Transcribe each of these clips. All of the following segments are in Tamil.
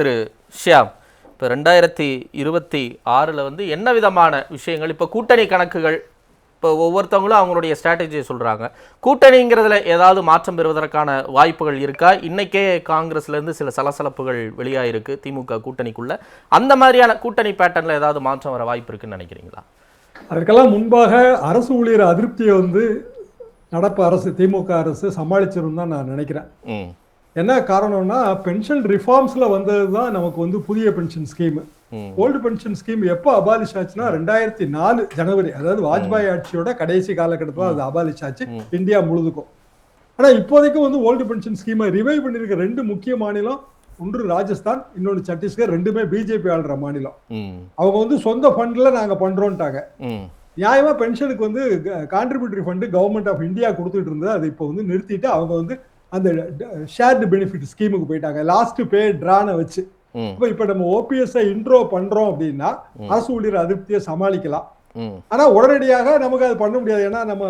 திரு ஷியாம் இப்போ ரெண்டாயிரத்தி இருபத்தி ஆறில் வந்து என்ன விதமான விஷயங்கள் இப்போ கூட்டணி கணக்குகள் இப்போ ஒவ்வொருத்தவங்களும் அவங்களுடைய ஸ்ட்ராட்டஜியை சொல்கிறாங்க கூட்டணிங்கிறதுல ஏதாவது மாற்றம் பெறுவதற்கான வாய்ப்புகள் இருக்கா? இன்னைக்கே காங்கிரஸ்லேருந்து சில சலசலப்புகள் வெளியாயிருக்கு திமுக கூட்டணிக்குள்ள. அந்த மாதிரியான கூட்டணி பேட்டர்னில் ஏதாவது மாற்றம் வர வாய்ப்பு இருக்குன்னு நினைக்கிறீங்களா? அதற்கெல்லாம் முன்பாக அரசு ஊழியர் அதிருப்தியை வந்து நடப்பு அரசு திமுக அரசு சமாளிச்சிரும் தான் நான் நினைக்கிறேன். என்ன காரணம்னா பென்ஷன் ரிஃபார்ம்ஸ்ல வந்தது தான் நமக்கு வந்து புதிய pension scheme old pension scheme எப்போ அபாலிஷ் ஆச்சுன்னா ரெண்டாயிரத்தி நாலு ஜனவரி அதாவது வாஜ்பாய் ஆட்சியோட கடைசி காலகட்டத்தில் அது அபாலிஷ் ஆச்சு. இந்தியா முழுதுக்கும். ஆனா இப்போதைக்கு வந்து ஓல்டு பென்ஷன் ஸ்கீமை ரிவைவ் பண்ணிருக்க ரெண்டு முக்கிய மாநிலம் ஒன்று ராஜஸ்தான் இன்னொன்று சத்தீஸ்கர் ரெண்டுமே பிஜேபி ஆளுற மாநிலம். அவங்க வந்து சொந்த ஃபண்ட்ல நாங்க பண்றோம்ட்டாங்க ம். நியாயமா பென்ஷனுக்கு வந்து contributory fund government of India கொடுத்துட்டு இருந்தது. அது இப்போ வந்து நிறுத்திட்டு அவங்க வந்து அந்த ஷேர்டு பெனிஃபிட் ஸ்கீமுக்கு போயிட்டாங்க. லாஸ்ட் பே ட்ரானை வச்சு. இப்போ இப்போ நம்ம ஓபிஎஸ்ஐ இன்ட்ரோ பண்றோம் அப்படின்னா அரசு ஊழியர் அதிருப்தியை சமாளிக்கலாம். ஆனா உடனடியாக நமக்கு அது பண்ண முடியாது. ஏன்னா நம்ம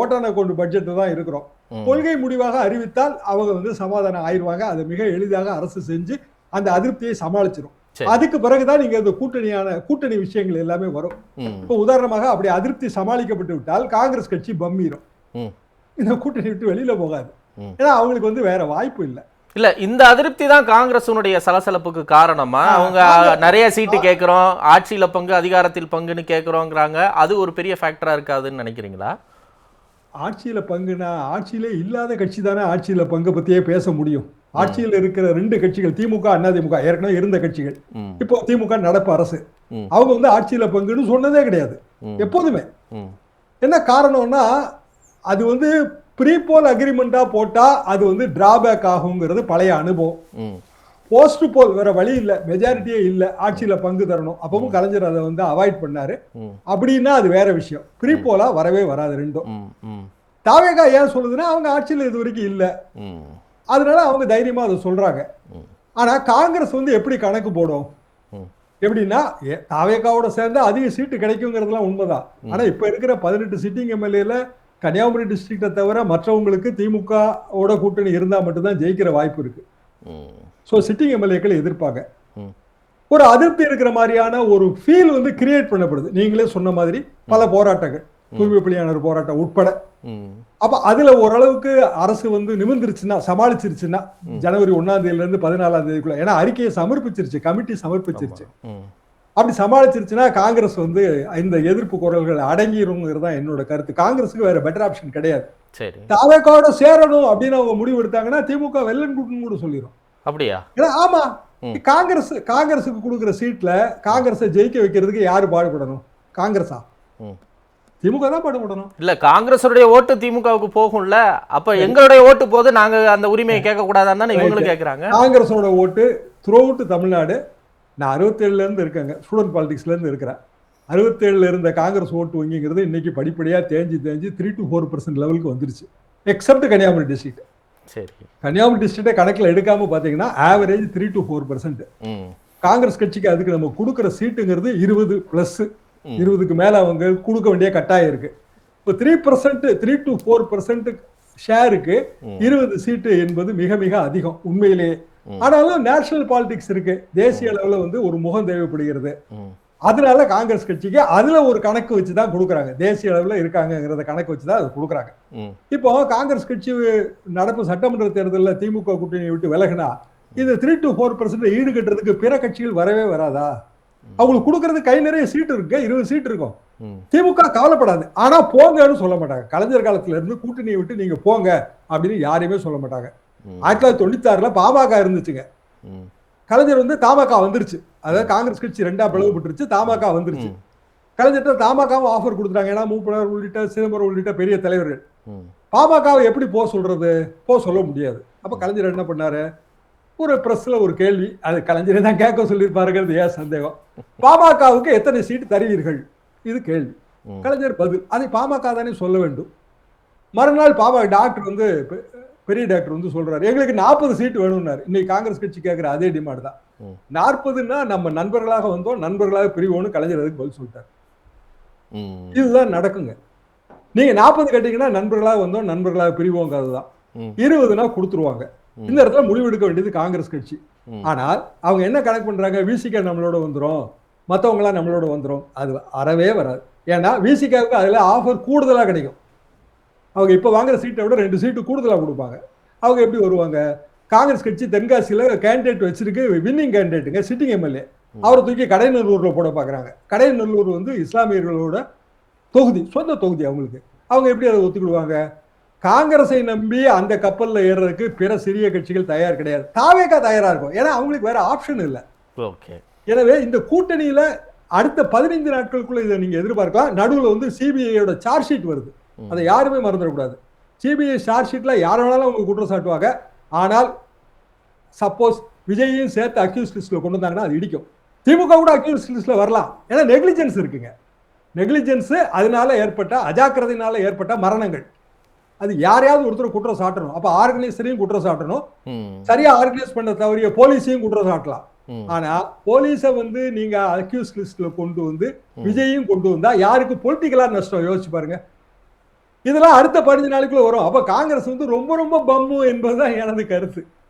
ஓட்டான அக்கௌண்ட் பட்ஜெட் தான் இருக்கிறோம். கொள்கை முடிவாக அறிவித்தால் அவங்க வந்து சமாதானம் ஆயிருவாங்க. அதை மிக எளிதாக அரசு செஞ்சு அந்த அதிருப்தியை சமாளிச்சிடும். அதுக்கு பிறகுதான் நீங்க இந்த கூட்டணியான கூட்டணி விஷயங்கள் எல்லாமே வரும். இப்போ உதாரணமாக அப்படி அதிருப்தி சமாளிக்கப்பட்டு விட்டால் காங்கிரஸ் கட்சி பம்மிரும். ம். இந்த கூட்டணி விட்டு வெளியில போகாது. ஏன்னா அவங்களுக்கு வந்து வேற வாய்ப்பு இல்லை. இல்ல இந்த அதிருப்தி தான் காங்கிரஸுனுடைய சலசலப்புக்கு காரணமா அவங்க நிறைய சீட்டு கேட்குறோம் ஆட்சியில பங்கு அதிகாரத்தில் பங்குன்னு கேட்குறோங்கிறாங்க. அது ஒரு பெரிய ஃபேக்டரா இருக்காதுன்னு நினைக்கிறீங்களா? ஆட்சியில பங்குனா ஆட்சியிலே இல்லாத கட்சி தானே ஆட்சியில பங்கு பத்தியே பேச முடியும். ஆட்சியில் இருக்கிற ரெண்டு கட்சிகள் திமுக அதிமுக ஏற்கனவே இருந்த கட்சிகள். இப்போ திமுக நடப்பு அரசு. அவங்க வந்து ஆட்சியில பங்குன்னு சொன்னதே கிடையாது. எப்போதுமே. என்ன காரணம்னா அது வந்து ப்ரீபோல் அக்ரிமெண்டா போட்டா அது வந்து டிராபேக் ஆகுங்கிறது பழைய அனுபவம். போஸ்ட் போல் வேற வழி இல்ல. மெஜாரிட்டியே இல்ல. ஆட்சியில பங்கு தரணும். அப்பவும் கலைஞர் அதை வந்து அவாய்ட் பண்ணாரு. அப்படின்னா அது வேற விஷயம். ப்ரீபோலா வரவே வராது ரெண்டும். தாவேகா ஏன் சொல்லுதுன்னா அவங்க ஆட்சியில இது வரைக்கும் இல்ல. அதனால அவங்க தைரியமா அதை சொல்றாங்க. ஆனா காங்கிரஸ் வந்து எப்படி கணக்கு போடும். எப்படின்னா தாவேகாவோட சேர்ந்து அதிக சீட்டு கிடைக்குங்கிறதுலாம் உண்மைதான். ஆனா இப்ப இருக்கிற பதினெட்டு சிட்டிங் எம்எல்ஏல கன்னியாகுமரி டிஸ்ட்ரிக்டை தவிர மற்றவங்களுக்கு திமுக ஓட கூட்டணி இருந்தா மட்டும்தான் ஜெயிக்கிற வாய்ப்பு இருக்கு. ஸோ சிட்டிங் எம்எல்ஏக்கள் எதிர்ப்பாங்க. ஒரு அதிருப்தி இருக்கிற மாதிரியான ஒரு ஃபீல் வந்து கிரியேட் பண்ணப்படுது. நீங்களே சொன்ன மாதிரி பல போராட்டங்கள். தூய்மை பணியாளர் போராட்டம் உட்பட. அப்ப அதுல ஓரளவுக்கு அரசு வந்து நிமிர்ந்துருச்சுன்னா சமாளிச்சிருச்சுன்னா ஜனவரி ஒன்னாம் தேதியில இருந்து பதினாலாம் தேதிக்குள்ள ஏன்னா அறிக்கையை சமர்ப்பிச்சிருச்சு கமிட்டி சமர்ப்பிச்சிருச்சு. அப்படி சமாளிச்சிருச்சுன்னா காங்கிரஸ் வந்து இந்த எதிர்ப்பு குரல்கள் அடங்கிருங்கிறது தான் என்னோட கருத்து. காங்கிரஸுக்கு வேற பெட்டர் ஆப்ஷன் கிடையாது. தாவேக்காவோட சேரணும் அப்படின்னு அவங்க முடிவு எடுத்தாங்கன்னா திமுக வெள்ளன் கூட்டுன்னு கூட சொல்லிடும் அப்படியா? ஆமா. காங்கிரஸ் காங்கிரஸுக்கு கொடுக்குற சீட்ல காங்கிரஸை ஜெயிக்க வைக்கிறதுக்கு யாரு பாடுபடணும்? காங்கிரஸா? திமுக தான் பாடுபடணும். இல்ல காங்கிரஸுடைய ஓட்டு திமுகவுக்கு போகும்ல. அப்ப எங்களுடைய ஓட்டு போது நாங்க அந்த உரிமையை கேட்க கூடாதான்னு தானே இவங்களும் கேக்குறாங்க? காங்கிரஸோட ஓட்டு த்ரூ தமிழ்நாடு நான் அறுபத்தேழுல இருந்து இருக்கேங்க. ஸ்டூடெண்ட் பாலிடிக்ஸ்ல இருந்து இருக்கிறேன். அறுபத்தேழுல இருந்த காங்கிரஸ் ஓட்டு வங்கிங்கிறது இன்னைக்கு படிப்படியா தேஞ்சு தேஞ்சு த்ரீ டு ஃபோர் பர்சன்ட் லெவலுக்கு வந்துருச்சு. எக்ஸப்ட் கன்னியாகுமரி டிஸ்ட்ரிக்ட் சரி. கன்னியாகுமரி டிஸ்ட்ரிக்டை கணக்கில் எடுக்காம பாத்தீங்கன்னா average three to four percent Congress கட்சிக்கு அதுக்கு நம்ம கொடுக்குற சீட்டுங்கிறது இருபது பிளஸ். இருபதுக்கு மேல அவங்க கொடுக்க வேண்டிய கட்டாயம் இருக்கு. இப்போ three percent three to four percent ஷேருக்கு. இருபது சீட்டு என்பது மிக மிக அதிகம். உண்மையிலேயே. ஆனாலும் நேஷனல் பாலிடிக்ஸ் இருக்கு. தேசிய அளவுல வந்து ஒரு முகம் தேவைப்படுகிறது. அதனால காங்கிரஸ் கட்சிக்கு அதுல ஒரு கணக்கு வச்சு தான் கொடுக்குறாங்க. தேசிய அளவுல இருக்காங்கங்கிறத கணக்கு வச்சு தான் அது கொடுக்குறாங்க. இப்போ காங்கிரஸ் கட்சி நடப்பு சட்டமன்ற தேர்தலில் திமுக கூட்டணியை விட்டு விலகினா இது த்ரீ டு ஃபோர் பர்சன்ட் ஈடு கட்டுறதுக்கு பிற கட்சிகள் வரவே வராதா? அவங்களுக்கு கொடுக்கறது கை நிறைய சீட்டு இருக்கு. இருபது சீட் இருக்கும். திமுக கவலைப்படாது. ஆனா போங்கன்னு சொல்ல மாட்டாங்க. கலைஞர் காலத்துல இருந்து கூட்டணியை விட்டு நீங்க போங்க அப்படின்னு யாரையுமே சொல்ல மாட்டாங்க. ஆயிரத்தி தொள்ளாயிரத்தி தொண்ணூத்தி ஆறுல பாமக இருந்துச்சுங்க. கலைஞர் வந்து தாமக வந்துருச்சு. அதாவது காங்கிரஸ் கட்சி ரெண்டா பிளவுபட்டுருச்சு தாமக வந்துருச்சு. கலைஞர்கிட்ட தாமகவும் ஆஃபர் கொடுத்துட்டாங்க. ஏன்னா மூப்பனார் உள்ளிட்ட சிதம்பரம் உள்ளிட்ட பெரிய தலைவர்கள். பாமகவை எப்படி போக சொல்றது? போக சொல்ல முடியாது. அப்ப கலைஞர் என்ன பண்ணாரு? ஒரு பிரஸ்ல ஒரு கேள்வி. அது கலைஞரே தான் கேட்க சொல்லியிருப்பாருங்கிறது ஏன் சந்தேகம். பாமகவுக்கு எத்தனை சீட்டு தருவீர்கள்? இது கேள்வி. கலைஞர் பதில். அதை பாமக தானே சொல்ல வேண்டும். மறுநாள் பாமக டாக்டர் வந்து பெரிய டாக்டர் வந்து சொல்றாரு எங்களுக்கு நாற்பது சீட்டு வேணும்னாரு. இன்னைக்கு காங்கிரஸ் கட்சி கேட்கிற அதே டிமாண்ட் தான். நாற்பதுன்னா நம்ம நண்பர்களாக வந்தோம் நண்பர்களாக பிரிவோன்னு கலைஞர் அதுக்கு பதில் சொல்லிட்டார். இதுதான் நடக்குங்க. நீங்க நாற்பது கட்டிங்கன்னா நண்பர்களாக வந்தோம் நண்பர்களாக பிரிவோங்கிறது தான். இருபதுனா கொடுத்துருவாங்க. இந்த இடத்துல முடிவெடுக்க வேண்டியது காங்கிரஸ் கட்சி. ஆனால் அவங்க என்ன கணக்கு பண்றாங்க? விசிகா நம்மளோட வந்துரும். மற்றவங்களாம் நம்மளோட வந்துரும். அது அறவே வராது. ஏன்னா விசிகாவுக்கு அதுல ஆஃபர் கூடுதலா கிடைக்கும். அவங்க இப்போ வாங்குற சீட்டை விட ரெண்டு சீட்டு கூடுதலா கொடுப்பாங்க. அவங்க எப்படி வருவாங்க? காங்கிரஸ் கட்சி தென்காசியில கேண்டிடேட் வச்சிருக்கு வின்னிங் கேண்டிடேட்டுங்க சிட்டிங் எம்எல்ஏ அவரை தூக்கி கடைநல்லூர்ல போட பார்க்கறாங்க கடைநல்லூர் வந்து இஸ்லாமியர்களோட தொகுதி சொந்த தொகுதி அவங்களுக்கு. அவங்க எப்படி அதை ஒத்துக்கிடுவாங்க? காங்கிரஸை நம்பி அந்த கப்பல்ல ஏறுறதுக்கு பிற சிறிய கட்சிகள் தயார் கிடையாது. தாவேக்கா தயாரா இருக்கும். ஏன்னா அவங்களுக்கு வேற ஆப்ஷன் இல்லை. ஓகே. எனவே இந்த கூட்டணியில அடுத்த பதினைந்து நாட்களுக்குள்ள இதை நீங்க எதிர்பார்க்கலாம். நடுவுல வந்து சிபிஐயோட சார்ஜ் ஷீட் வருது. அதை யாருமே மறந்துடக்கூடாது. சிபிஐ சார்ஜ் ஷீட்ல யார வேணாலும் அவங்க குற்றம் சாட்டுவாங்க. ஆனால் சப்போஸ் விஜயையும் சேர்த்து அக்யூஸ் லிஸ்ட்ல கொண்டு வந்தாங்கன்னா அது இடிக்கும். திமுக கூட அக்யூஸ் லிஸ்ட்ல வரலாம். ஏன்னா நெக்லிஜென்ஸ் இருக்குங்க. நெக்லிஜென்ஸ் அதனால ஏற்பட்ட அஜாக்கிரதையினால ஏற்பட்ட மரணங்கள். அது யாரையாவது ஒருத்தர் குற்றம் சாட்டணும். அப்ப ஆர்கனைசரையும் குற்றம் சாட்டணும். சரியா ஆர்கனைஸ் பண்ண தவறிய போலீஸையும் குற்றம் சாட்டலாம். ஆனா போலீஸ வந்து நீங்க அக்யூஸ் லிஸ்ட்ல கொண்டு வந்து விஜயும் கொண்டு வந்தா யாருக்கு பொலிட்டிக்கலா நஷ்டம்? யோசிச்சு பாருங்க. இதெல்லாம் அடுத்த பதினஞ்சு நாளுக்குள்ள வரும். அப்ப காங்கிரஸ் வந்து ரொம்ப ரொம்ப பம்மு என்பதுதான் எனது கருத்து.